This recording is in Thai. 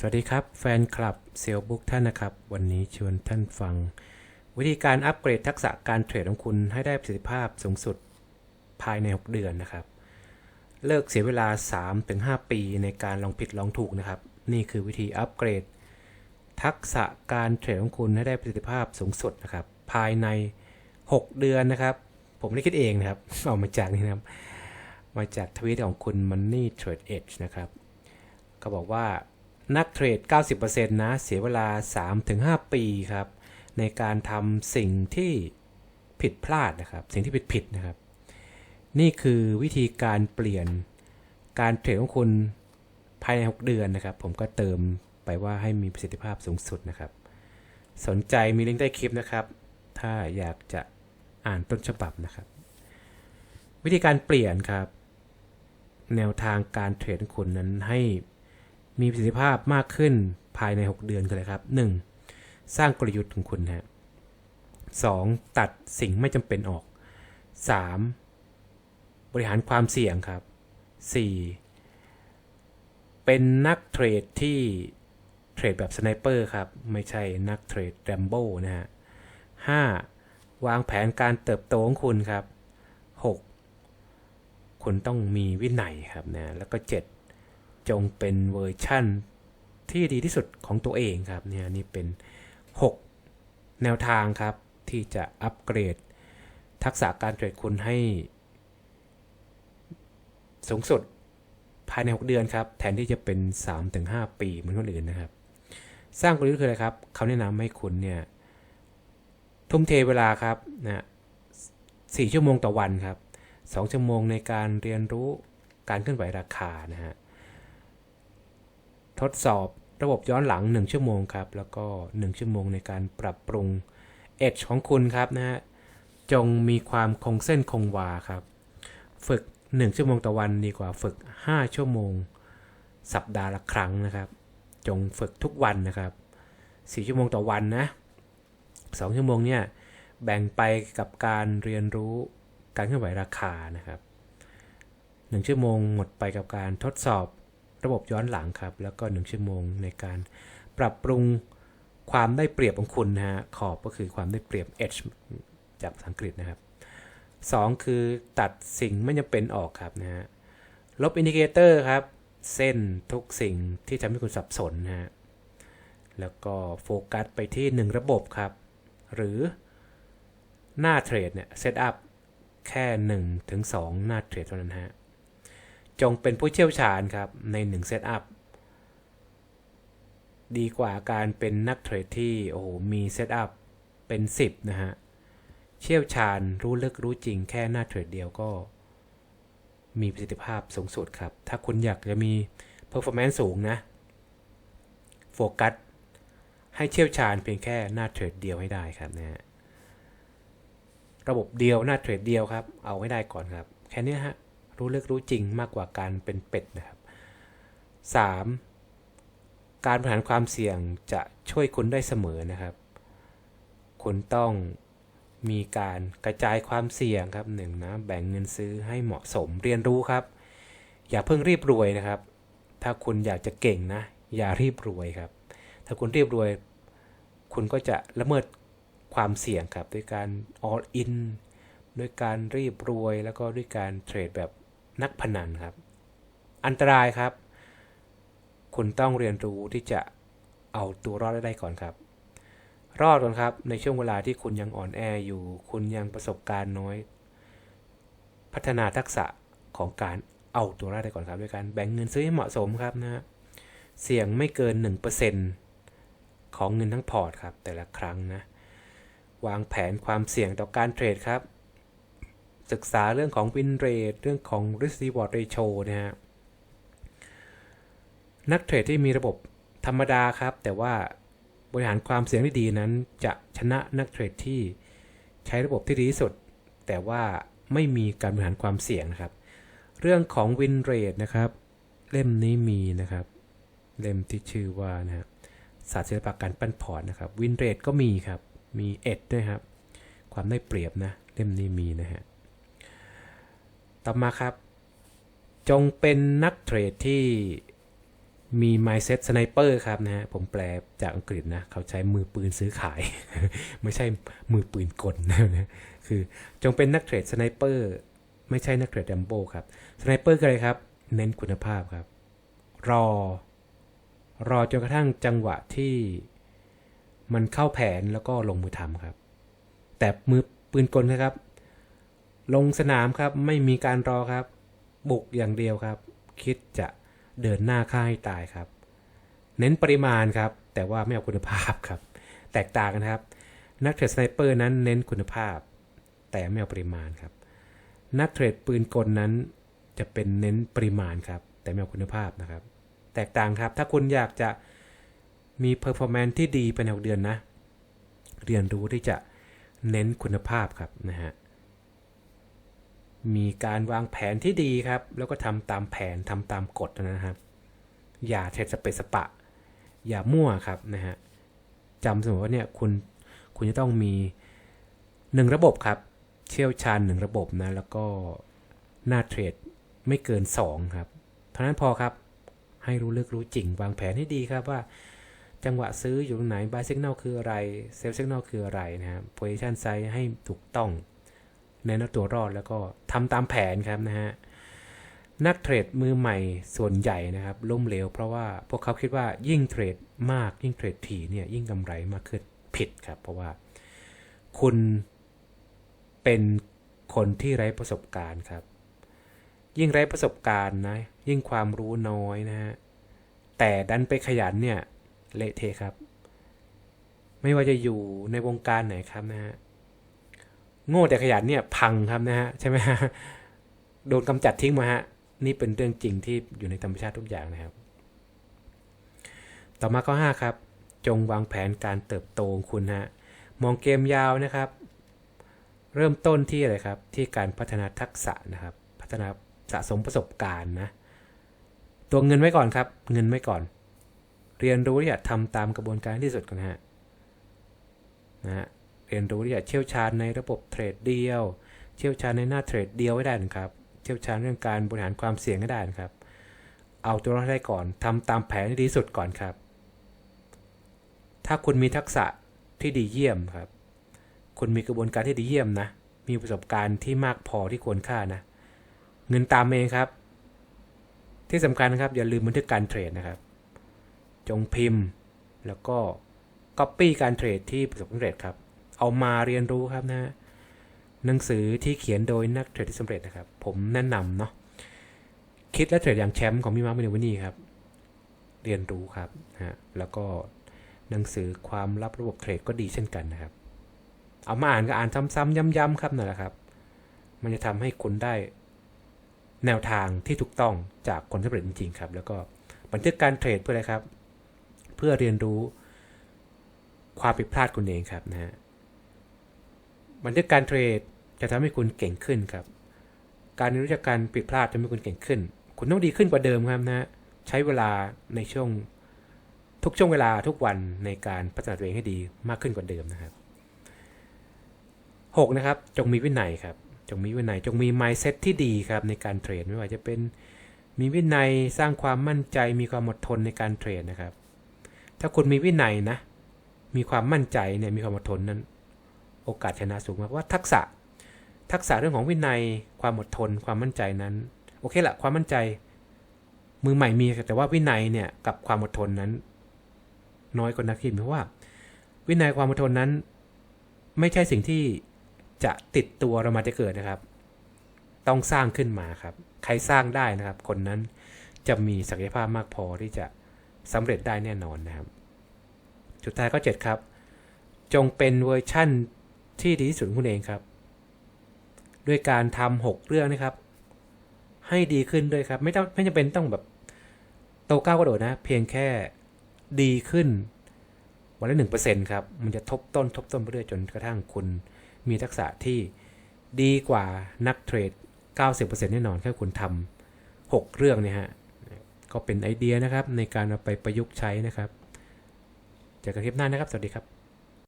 สวัสดีครับ แฟนคลับเซลบุ๊กท่านนะครับ วันนี้ชวนท่านฟัง วิธีการอัปเกรดทักษะการเทรดของคุณให้ได้ประสิทธิภาพสูงสุดภายใน 6 เดือนนะครับ เลิกเสียเวลา 3-5 ปีในการลองผิดลองถูกนะครับ นี่คือวิธีอัปเกรด ทักษะการเทรดของคุณให้ได้ประสิทธิภาพสูงสุดนะครับ ภายใน 6 เดือนนะครับ ผมได้คิดเองนะครับเอามาจากนี่นะครับ มาจากทวีตของคุณ Money Trade Edge นะครับ ก็บอกว่า นักเทรด 90%นะ เสียเวลา 3-5 ปีครับ ในการทำสิ่งที่ผิดพลาดนะครับ สิ่งที่ผิดผิดๆนะครับ นี่คือวิธีการเปลี่ยนการเทรดของคุณภายใน 6 เดือนนะครับ ผมก็เติมไปว่าให้มีประสิทธิภาพสูงสุดนะครับ สนใจมีลิงก์ใต้คลิปนะครับ ถ้าอยากจะอ่านต้นฉบับนะครับ วิธีการเปลี่ยนครับ แนวทางการเทรดของคุณนั้นให้ มีประสิทธิภาพมากขึ้นภายใน 6 เดือนกันเลยครับ 1. สร้างกลยุทธ์ของคุณฮะ 2. ตัดสิ่งไม่จำเป็นออก 3. บริหารความเสี่ยงครับ 4. เป็นนักเทรดที่เทรดแบบสไนเปอร์ครับ ไม่ใช่นักเทรดแรมโบ้นะฮะ 5. วางแผนการเติบโตของคุณครับ 6. คุณต้องมีวินัยครับนะแล้วก็ 7 จงเป็นเวอร์ชั่นที่ดีที่สุดของตัวเองครับเนี่ยนี่เป็น 6 แนวทางครับ ที่จะอัปเกรด ทักษะการเทรดคุณให้ สูงสุดภายใน 6 เดือนครับ แทนที่จะเป็น 3-5 ปีเหมือนคนอื่นนะครับ สร้างกลยุทธ์คืออะไรครับเขาแนะนำให้คุณเนี่ย ทุ่มเทเวลาครับนะ4ชั่วโมงต่อวันครับ 2 ชั่วโมงในการเรียนรู้การเคลื่อนไหวราคานะฮะ ทดสอบระบบย้อนหลัง 1 ชั่วโมงครับ แล้วก็ 1 ชั่วโมงในการปรับปรุง Edge ของคุณครับนะฮะ จงมีความคงเส้นคงวาครับ ฝึก 1 ชั่วโมงต่อวันดีกว่าฝึก 5 ชั่วโมง สัปดาห์ละครั้งนะครับ จงฝึกทุกวันนะครับ 4 ชั่วโมงต่อวันนะ 2 ชั่วโมงเนี่ยแบ่งไปกับการเรียนรู้การเคลื่อนไหวราคานะครับ 1 ชั่วโมงหมดไปกับการทดสอบ ระบบย้อนหลังครับ แล้วก็ 1 ชั่วโมงในการปรับปรุงความได้เปรียบของคุณนะฮะขอบก็คือความได้เปรียบ edge จากภาษาอังกฤษนะครับ 2 คือตัดสิ่งไม่จำเป็นออกครับนะฮะลบอินดิเคเตอร์ครับ เส้นทุกสิ่งที่ทำให้คุณสับสนนะฮะแล้วก็โฟกัสไปที่ 1 ระบบครับ หรือหน้าเทรดเนี่ยเซตอัพแค่1ถึง2หน้าเทรดเท่านั้นฮะ จงเป็นผู้เชี่ยวชาญครับใน1เซตอัพดีกว่าการเป็นนักเทรดที่โอ้โหมีเซตอัพเป็น 10 นะฮะ เชี่ยวชาญรู้ลึกรู้จริงแค่หน้าเทรดเดียวก็ มีประสิทธิภาพสูงสุดครับ ถ้าคุณอยากจะมี performance สูงนะ โฟกัส ให้เชี่ยวชาญเพียงแค่หน้าเทรดเดียวให้ได้ครับนะฮะระบบเดียวหน้าเทรดเดียวครับ เอาให้ได้ก่อนครับ แค่นี้ฮะ รู้ลึกรู้จริงมากกว่าการเป็นเป็ดนะครับ 3. การบริหารความเสี่ยงจะช่วยคุณได้เสมอนะครับ คุณต้องมีการกระจายความเสี่ยงครับหนึ่งนะแบ่งเงินซื้อให้เหมาะสมเรียนรู้ครับ อย่าเพิ่งรีบรวยนะครับ ถ้าคุณอยากจะเก่งนะ อย่ารีบรวยครับ ถ้าคุณรีบรวย คุณก็จะละเมิดความเสี่ยงครับด้วยการ all in ด้วยการรีบรวยแล้วก็ด้วยการเทรดแบบ นักพนันครับ อันตรายครับ คุณต้องเรียนรู้ที่จะเอาตัวรอดได้ก่อนครับ รอดก่อนครับ ในช่วงเวลาที่คุณยังอ่อนแออยู่ คุณยังประสบการณ์น้อย พัฒนาทักษะของการเอาตัวรอดได้ก่อนครับด้วยการแบ่งเงินซื้อให้เหมาะสมครับนะฮะเสี่ยงไม่เกิน 1%ของเงินทั้งพอร์ตครับ แต่ละครั้งนะ วางแผนความเสี่ยงต่อการเทรดครับ ศึกษาเรื่องของ win rate เรื่องของ risk reward ratio นะฮะนักเทรดที่มีระบบธรรมดาครับ แต่ว่าบริหารความเสี่ยงที่ดีนั้น จะชนะนักเทรดที่ใช้ระบบที่ดีที่สุด แต่ว่าไม่มีการบริหารความเสี่ยงนะครับ เรื่องของ win rate นะครับ เล่มนี้มีนะครับ เล่มที่ชื่อว่านะครับศาสตร์ศิลปะการปั้นพอร์ตนะครับ win rate ก็มีครับ มีเอ็ดด้วยครับ ความได้เปรียบนะ เล่มนี้มีนะฮะ ต่อมาครับ จงเป็นนักเทรดที่มี mindset sniper ครับนะฮะ ผมแปลจากอังกฤษนะ เขาใช้มือปืนซื้อขาย ไม่ใช่มือปืนกลนะคือจงเป็นนักเทรดสไนเปอร์ไม่ใช่นักเทรดดัมโบครับสไนเปอร์คืออะไรครับ เน้นคุณภาพครับ รอ รอจนกระทั่งจังหวะที่มันเข้าแผนแล้วก็ลงมือทำครับ แต่มือปืนกลนะครับ ลงสนามครับไม่มีการรอครับ บุกอย่างเดียวครับ คิดจะเดินหน้าฆ่าให้ตายครับ เน้นปริมาณครับ แต่ว่าไม่เอาคุณภาพครับ แตกต่างกันครับ นักเทรดสไนเปอร์นั้นเน้นคุณภาพ แต่ไม่เอาปริมาณครับ นักเทรดปืนกลนั้นจะเป็นเน้นปริมาณครับ แต่ไม่เอาคุณภาพนะครับ แตกต่างครับ ถ้าคุณอยากจะมีเพอร์ฟอร์แมนซ์ที่ดีภายในหกเดือนนะ เรียนรู้ที่จะเน้นคุณภาพครับนะฮะ มีการวางแผนที่ดีครับ แล้วก็ทำตามแผนทำตามกฎนะครับ อย่าเทรดสเปซสปะ อย่ามั่วครับนะฮะจำเสมอว่าเนี่ยคุณคุณจะต้องมีหนึ่งระบบครับ เชี่ยวชาญหนึ่งระบบนะ แล้วก็หน้าเทรดไม่เกิน 2 ครับเท่านั้นพอครับ ให้รู้ลึกรู้จริง วางแผนให้ดีครับว่า จังหวะซื้ออยู่ตรงไหน buy signal คืออะไร sell signal คืออะไรนะครับ position size ให้ถูกต้อง ในนักตัวรอดแล้วก็ทำตามแผนครับนะฮะนักเทรดมือใหม่ส่วนใหญ่นะครับล้มเหลวเพราะว่าพวกเขาคิดว่ายิ่งเทรดมากยิ่งเทรดถี่เนี่ยยิ่งกำไรมากขึ้นผิดครับ เพราะว่าคุณเป็นคนที่ไร้ประสบการณ์ครับ ยิ่งไร้ประสบการณ์นะยิ่งความรู้น้อยนะฮะแต่ดันไปขยันเนี่ยเละเทะครับ ไม่ว่าจะอยู่ในวงการไหนครับนะฮะ โง่แต่ขยันเนี่ยพังครับนะฮะใช่ไหมฮะโดนกำจัดทิ้งมาฮะนี่เป็นเรื่องจริงที่อยู่ในธรรมชาติทุกอย่างนะครับ ต่อมาข้อ5ครับ จงวางแผนการเติบโตของคุณฮะมองเกมยาวนะครับ เริ่มต้นที่อะไรครับ ที่การพัฒนาทักษะนะครับ พัฒนาสะสมประสบการณ์นะตัวเงินไว้ก่อนครับ เงินไว้ก่อน เรียนรู้ที่จะทำตามกระบวนการที่สุดก่อนฮะนะฮะ เรียนรู้ที่จะเชี่ยวชาญในระบบเทรดเดียว เชี่ยวชาญในหน้าเทรดเดียวไว้ได้นะครับ เชี่ยวชาญเรื่องการบริหารความเสี่ยงให้ได้นะครับ เอาตัวรอดได้ก่อนทำตามแผนที่ดีสุดก่อนครับ ถ้าคุณมีทักษะที่ดีเยี่ยมครับ คุณมีกระบวนการที่ดีเยี่ยมนะ มีประสบการณ์ที่มากพอที่ควรค่านะ เงินตามเองครับ ที่สำคัญนะครับอย่าลืมบันทึกการเทรดนะครับ จงพิมพ์แล้วก็ Copy การเทรดที่ประสบความสำเร็จครับ เอามาเรียนรู้ครับนะหนังสือที่เขียนโดยนักเทรดที่สำเร็จนะครับ ผมแนะนำเนาะคิดและเทรดอย่างแชมป์ของพี่มาร์คมินวานี่ครับ เรียนรู้ครับนะฮะแล้วก็หนังสือความลับระบบเทรดก็ดีเช่นกันนะครับ เอามาอ่านก็อ่านซ้ำๆย้ำๆครับนั่นแหละครับ มันจะทำให้คุณได้แนวทางที่ถูกต้องจากคนสำเร็จจริงๆครับ แล้วก็บันทึกการเทรดเพื่ออะไรครับ เพื่อเรียนรู้ความผิดพลาดคุณเองครับนะฮะ บันทึกการเทรดจะทำให้คุณเก่งขึ้นครับ การรู้จากการผิดพลาดจะทำให้คุณเก่งขึ้น คุณต้องดีขึ้นกว่าเดิมครับนะฮะใช้เวลาในช่วงทุกช่วงเวลาทุกวันในการพัฒนาตัวเองให้ดีมากขึ้นกว่าเดิมนะครับหกนะครับ จงมีวินัยครับ จงมีวินัย จงมี mindset ที่ดีครับในการเทรดไม่ว่าจะเป็นมีวินัยสร้างความมั่นใจ มีความอดทนในการเทรดนะครับ ถ้าคุณมีวินัยนะ มีความมั่นใจเนี่ยมีความอดทนนั้น โอกาสชนะสูงมากว่าทักษะ ทักษะเรื่องของวินัย ความอดทน ความมั่นใจนั้น โอเคละความมั่นใจ มือใหม่มีแต่ว่าวินัยเนี่ยกับความอดทนนั้น น้อยกว่านักคิดเพราะว่า วินัยความอดทนนั้น ไม่ใช่สิ่งที่จะติดตัวเรามาจะเกิดนะครับ ต้องสร้างขึ้นมาครับ ใครสร้างได้นะครับ คนนั้นจะมีศักยภาพมากพอที่จะสำเร็จได้แน่นอนนะครับ สุดท้ายก็7ครับ จงเป็นเวอร์ชั่น ที่ดีที่สุดของคุณเองครับ ด้วยการทำหกเรื่องนะครับ ให้ดีขึ้นด้วยครับ ไม่ต้องไม่จำเป็นต้องแบบโตก้าวกระโดดนะ เพียงแค่ดีขึ้น วันละหนึ่งเปอร์เซ็นต์ครับ มันจะทบต้นทบต้นไปเรื่อยจนกระทั่งคุณมีทักษะที่ดีกว่านักเทรด 90%แน่นอนแค่คุณทำ6เรื่องเนี่ยฮะ ก็เป็นไอเดียนะครับในการเอาไปประยุกต์ใช้นะครับ เจอกันคลิปหน้านะครับ สวัสดีครับ